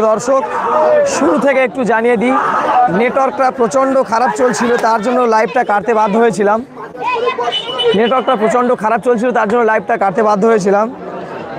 সুপ্রিয় দর্শক, শুরু থেকে একটু জানিয়ে দিই, নেটওয়ার্কটা প্রচণ্ড খারাপ চলছিল, তার জন্য লাইভটা কাটতে বাধ্য হয়েছিলাম। নেটওয়ার্কটা প্রচণ্ড খারাপ চলছিল, তার জন্য লাইভটা কাটতে বাধ্য হয়েছিলাম।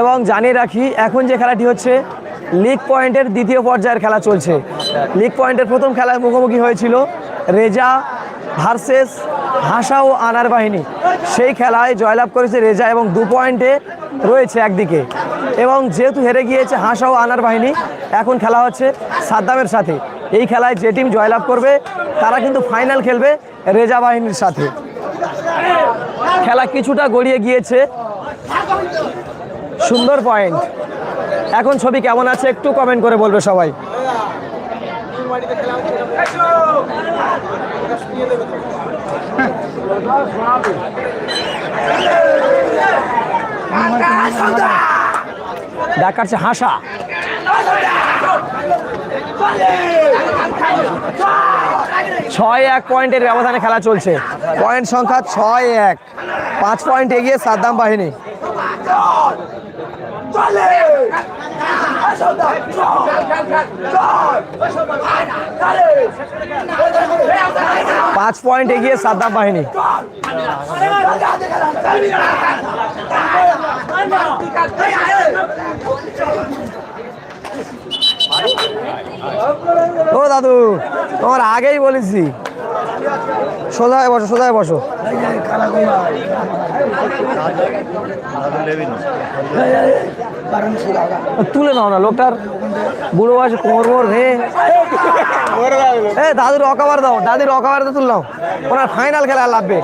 এবং জানিয়ে রাখি, এখন যে খেলাটি হচ্ছে, লিগ পয়েন্টের দ্বিতীয় পর্যায়ের খেলা চলছে। লিগ পয়েন্টের প্রথম খেলার মুখোমুখি হয়েছিল রেজা ভার্সেস হাসা ও আনার বাহিনী। সেই খেলায় জয়লাভ করেছে রেজা এবং দু পয়েন্টে রয়েছে একদিকে। এবং যেহেতু হেরে গিয়েছে হাসা ও আনার বাহিনী, এখন খেলা হচ্ছে সাদ্দামের সাথে। এই খেলায় যে টিম জয়লাভ করবে, তারা কিন্তু ফাইনাল খেলবে রেজা বাহিনীর সাথে। খেলা কিছুটা গড়িয়ে গিয়েছে। সুন্দর পয়েন্ট। এখন ছবি কেমন আছে একটু কমেন্ট করে বলবে সবাই। দেখাচ্ছে হাসা। ছয় এক পয়েন্টের ব্যবধানে খেলা চলছে। পয়েন্ট সংখ্যা ছয় এক। পাঁচ পয়েন্ট এগিয়ে সাদ্দাম বাহিনী। পাঁচ পয়েন্ট এগিয়ে সাদ্দাম বাহিনী ও দাদু তোমার আগেই বলেছি সোজায় বসো সোজায় বসো। তুলে নাও না, লোকটার বুড়ো বয়সে কোমর মোর রে। এ, দাদুর অকাবার দাও, দাদির অকাবার তো তুললাম ওনার ফাইনাল খেলা লাগবে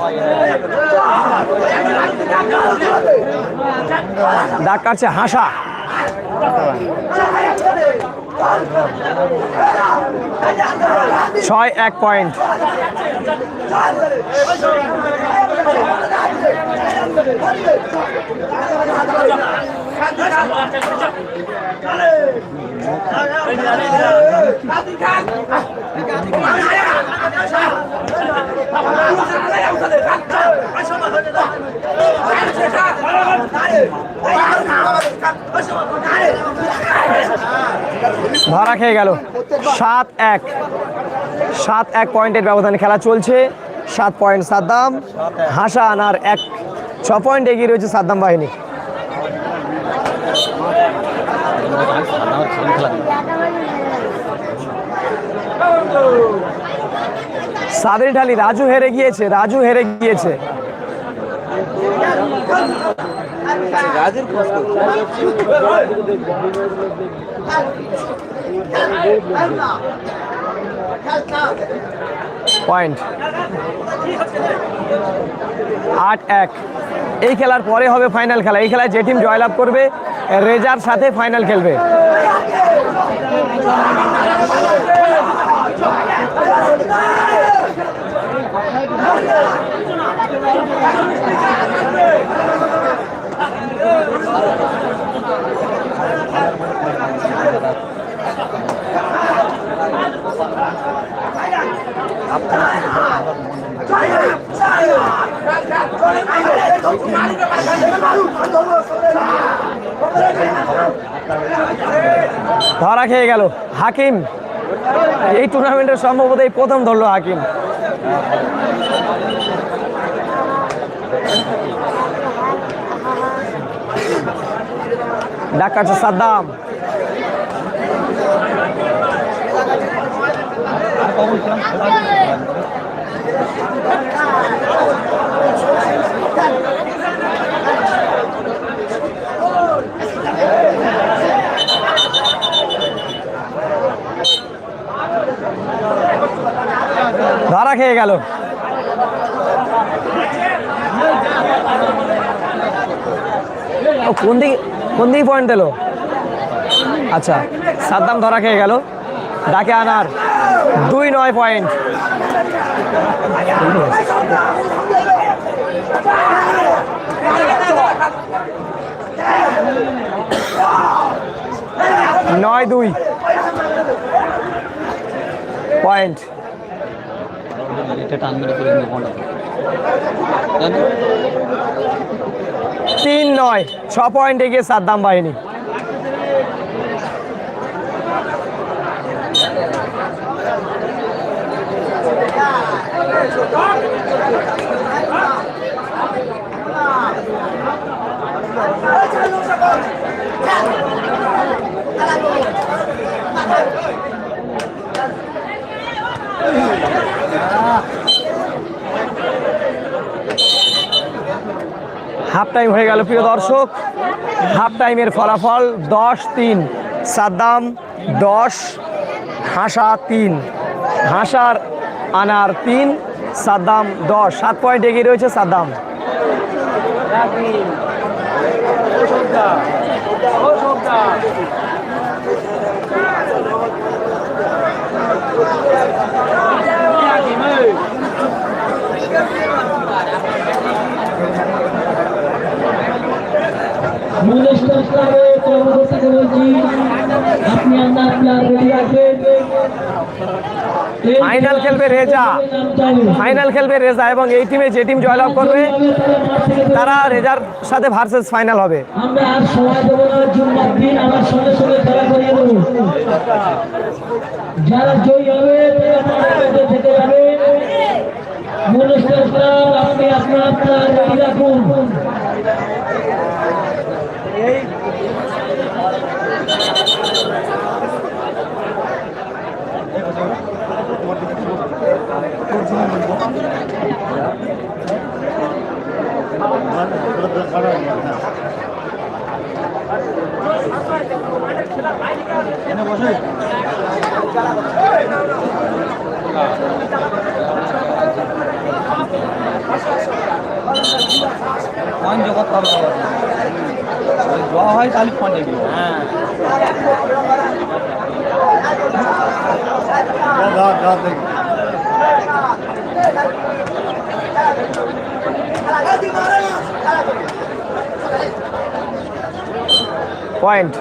ডাক কাটছে হাসা। ছয় এক পয়েন্ট। ধরা খেয়ে গেল। সাত এক। সাত এক পয়েন্টের ব্যবধানে খেলা চলছে। সাত পয়েন্ট সাদ্দাম হাসা আনার এক। ছ পয়েন্ট এগিয়ে রয়েছে সাদ্দাম বাহিনী। সাদের ঢালি রাজু হেরে গিয়েছে, রাজু হেরে গিয়েছে। পয়েন্ট আট, এক। এই খেলার পরে হবে ফাইনাল খেলা। এই খেলায় যে টিম জয়লাভ করবে রেজার সাথে ফাইনাল খেলবে। ধরা খেয়ে গেল। হাকিম এই টুর্নামেন্টের সম্ভবত এই প্রথম ধরলো হাকিম। ডাক কাটছে সাদ্দাম। ধরা খেয়ে গেল। কোন দিকে কোন দিকে পয়েন্ট দিল আচ্ছা সাদ্দাম ধরা খেয়ে গেল। ডাকে আনার। দুই নয় পয়েন্ট নয় দুই। পয়েন্ট তিন নয় ছ পয়েন্টে গিয়ে সাত দাম বাহিনী Yeah. হাফ টাইম হয়ে গেল প্রিয় দর্শক। হাফ টাইমের ফলাফল দশ তিন। সাদ্দাম দশ, হাসা তিন। হাসার আনার তিন, সাদ্দাম দশ। সাত পয়েন্ট এগিয়ে রয়েছে সাদ্দাম। ফাইনাল খেলবে রেজা। ফাইনাল খেলবে রেজা এবং এই টিমে যে টিম জয়লাভ করবে, তারা রেজার সাথে ভার্সেস ফাইনাল হবে। আপনার রাখুন। পয়েন্ট জগৎ ভালো ড্র হয় তাহলে পয়েন্ট হ্যাঁ পয়েন্ট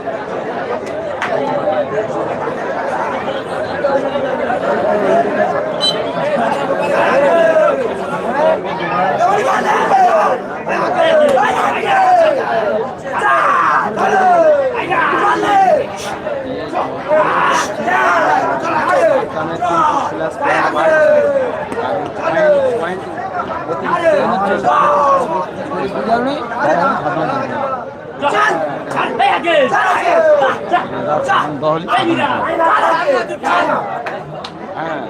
হ্যাঁ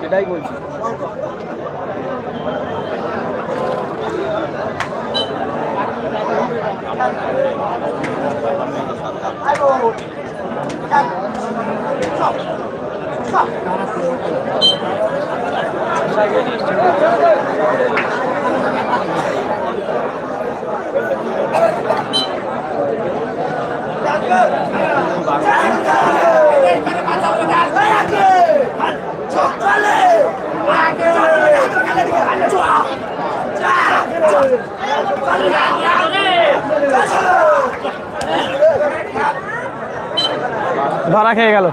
সেটাই বলছি Yeah. ধরা খেয়ে গেল।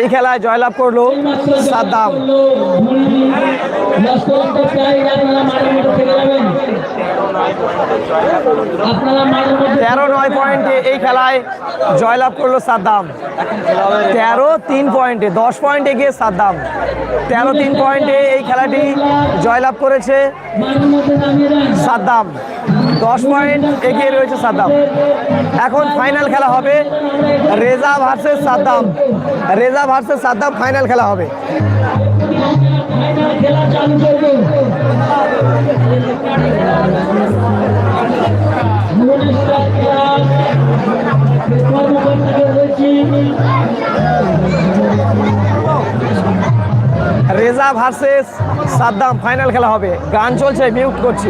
এই খেলায় জয়লাভ করল সাদ্দাম। তেরো নয় পয়েন্টে এই খেলায় জয়লাভ করল সাদ্দাম। তেরো তিন পয়েন্টে দশ পয়েন্টে গিয়ে সাদ্দাম। তেরো তিন পয়েন্টে এই খেলাটি জয়লাভ করেছে সাদ্দাম। দশ পয়েন্ট এগিয়ে রয়েছে সাদ্দাম। এখন ফাইনাল খেলা হবে Reza versus Saddam. Reza versus Saddam final খেলা হবে। ফাইনাল খেলা চালু রেজা ভার্সেস সাদ্দাম ফাইনাল খেলা হবে। গান চলছে মিউট করছি।